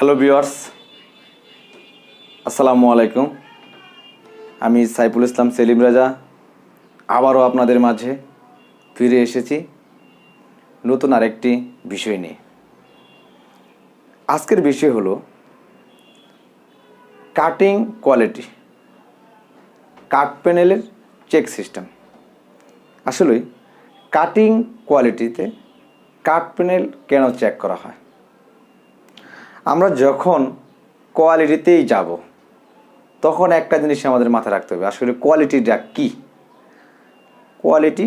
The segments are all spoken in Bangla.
হ্যালো ভিউয়ার্স আসসালামু আলাইকুম আমি সাইফুল ইসলাম সেলিম রাজা। আবারও আপনাদের মাঝে ফিরে এসেছি নতুন আরেকটি বিষয় নিয়ে। আজকের বিষয় হলো কাটিং কোয়ালিটি কাট প্যানেলের চেক সিস্টেম আসলে কাটিং কোয়ালিটিতে কাট প্যানেল কেন চেক করা হয়? আমরা যখন কোয়ালিটিতেই যাব, তখন একটা জিনিস আমাদের মাথায় রাখতে হবে, আসলে কোয়ালিটিটা কি? কোয়ালিটি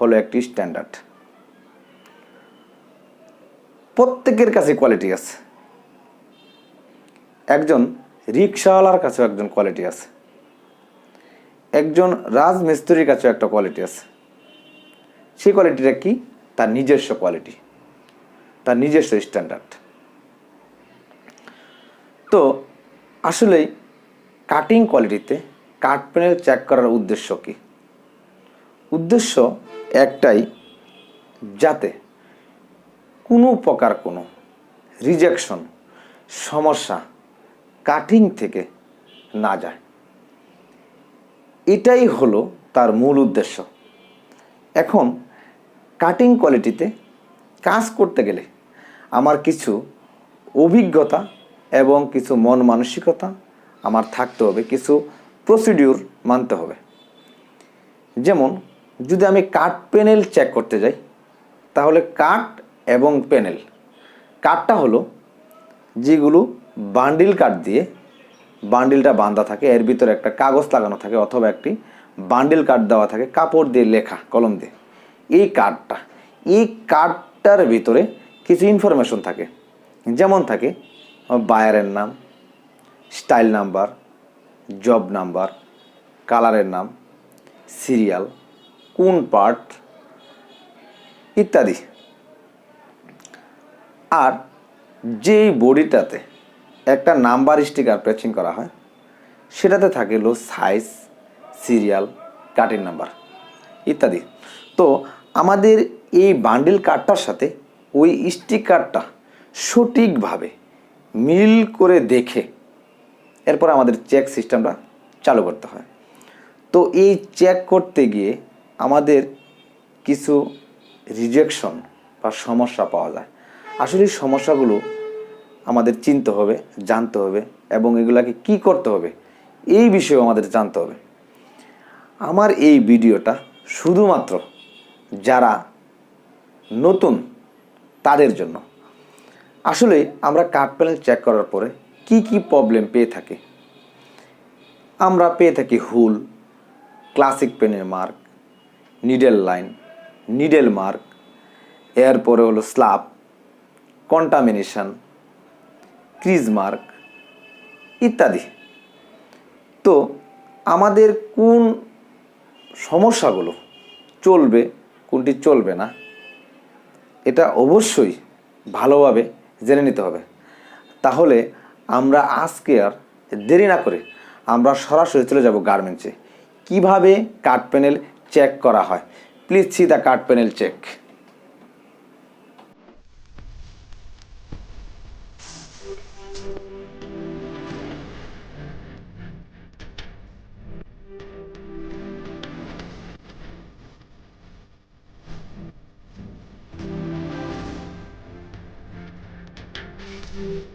হলো একটি স্ট্যান্ডার্ড। প্রত্যেকের কাছে কোয়ালিটি আছে। একজন রিক্সাওয়ালার কাছেও একজন কোয়ালিটি আছে। একজন রাজমিস্ত্রির কাছেও একটা কোয়ালিটি আছে। সেই কোয়ালিটিটা কি? তার নিজস্ব কোয়ালিটি, তার নিজস্ব স্ট্যান্ডার্ড। তো আসলেই কাটিং কোয়ালিটিতে কাট প্যানেল চেক করার উদ্দেশ্য কি? উদ্দেশ্য একটাই, যাতে কোনো প্রকার কোনো রিজেকশন সমস্যা কাটিং থেকে না যায়। এটাই হলো তার মূল উদ্দেশ্য। এখন কাটিং কোয়ালিটিতে কাজ করতে গেলে আমার কিছু অভিজ্ঞতা এবং কিছু মন মানসিকতা আমার থাকতে হবে, কিছু প্রসিডিউর মানতে হবে। যেমন, যদি আমি কাঠ প্যানেল চেক করতে যাই, তাহলে কাঠ এবং প্যানেল কাঠটা হলো যেগুলো বান্ডিল কাঠ দিয়ে বান্ডিলটা বাঁধা থাকে, এর ভিতরে একটা কাগজ লাগানো থাকে অথবা একটি বান্ডিল কাঠ দেওয়া থাকে, কাপড় দিয়ে লেখা, কলম দিয়ে। এই কার্ডটা এই কার্ডটার ভিতরে কিছু ইনফরমেশন থাকে। যেমন থাকে বায়ারের নাম, স্টাইল নাম্বার, জব নাম্বার, কালারের নাম, সিরিয়াল, কোন পার্ট, ইত্যাদি। আর যেই বডিটাতে একটা নাম্বার স্টিকার প্রেচিং করা হয়, সেটাতে থাকে হলো সাইজ, সিরিয়াল, কাটিং নাম্বার, ইত্যাদি। তো আমাদের এই বান্ডিল কার্ডটার সাথে ওই স্টিকারটা সঠিকভাবে মিল করে দেখে এরপর আমাদের চেক সিস্টেমটা চালু করতে হয়। তো এই চেক করতে গিয়ে আমাদের কিছু রিজেকশন বা সমস্যা পাওয়া যায়। আসলে সমস্যাগুলো আমাদের চিনতে হবে, জানতে হবে এবং এগুলাকে কি করতে হবে এই বিষয়েও আমাদের জানতে হবে। আমার এই ভিডিওটা শুধুমাত্র যারা নতুন তাদের জন্য। আসলে আমরা কাঠ প্যানেল চেক করার পরে কি কি প্রবলেম পেয়ে থাকি? আমরা পেয়ে থাকি হুল ক্লাসিক পেনের mark needle line needle mark এরপরে হলো স্ল্যাব কন্টামিনেশন ক্রিজ মার্ক ইত্যাদি। তো আমাদের কোন সমস্যাগুলো চলবে, কোনটি চলবে না, এটা অবশ্যই ভালোভাবে জেনে নিতে হবে। তাহলে আমরা আজকে আর দেরি না করে আমরা সরাসরি চলে যাব গার্মেন্টসে। কীভাবে কাঠ প্যানেল চেক করা হয়? প্লিজ সি দ্য কাঠ প্যানেল চেক Mm-hmm.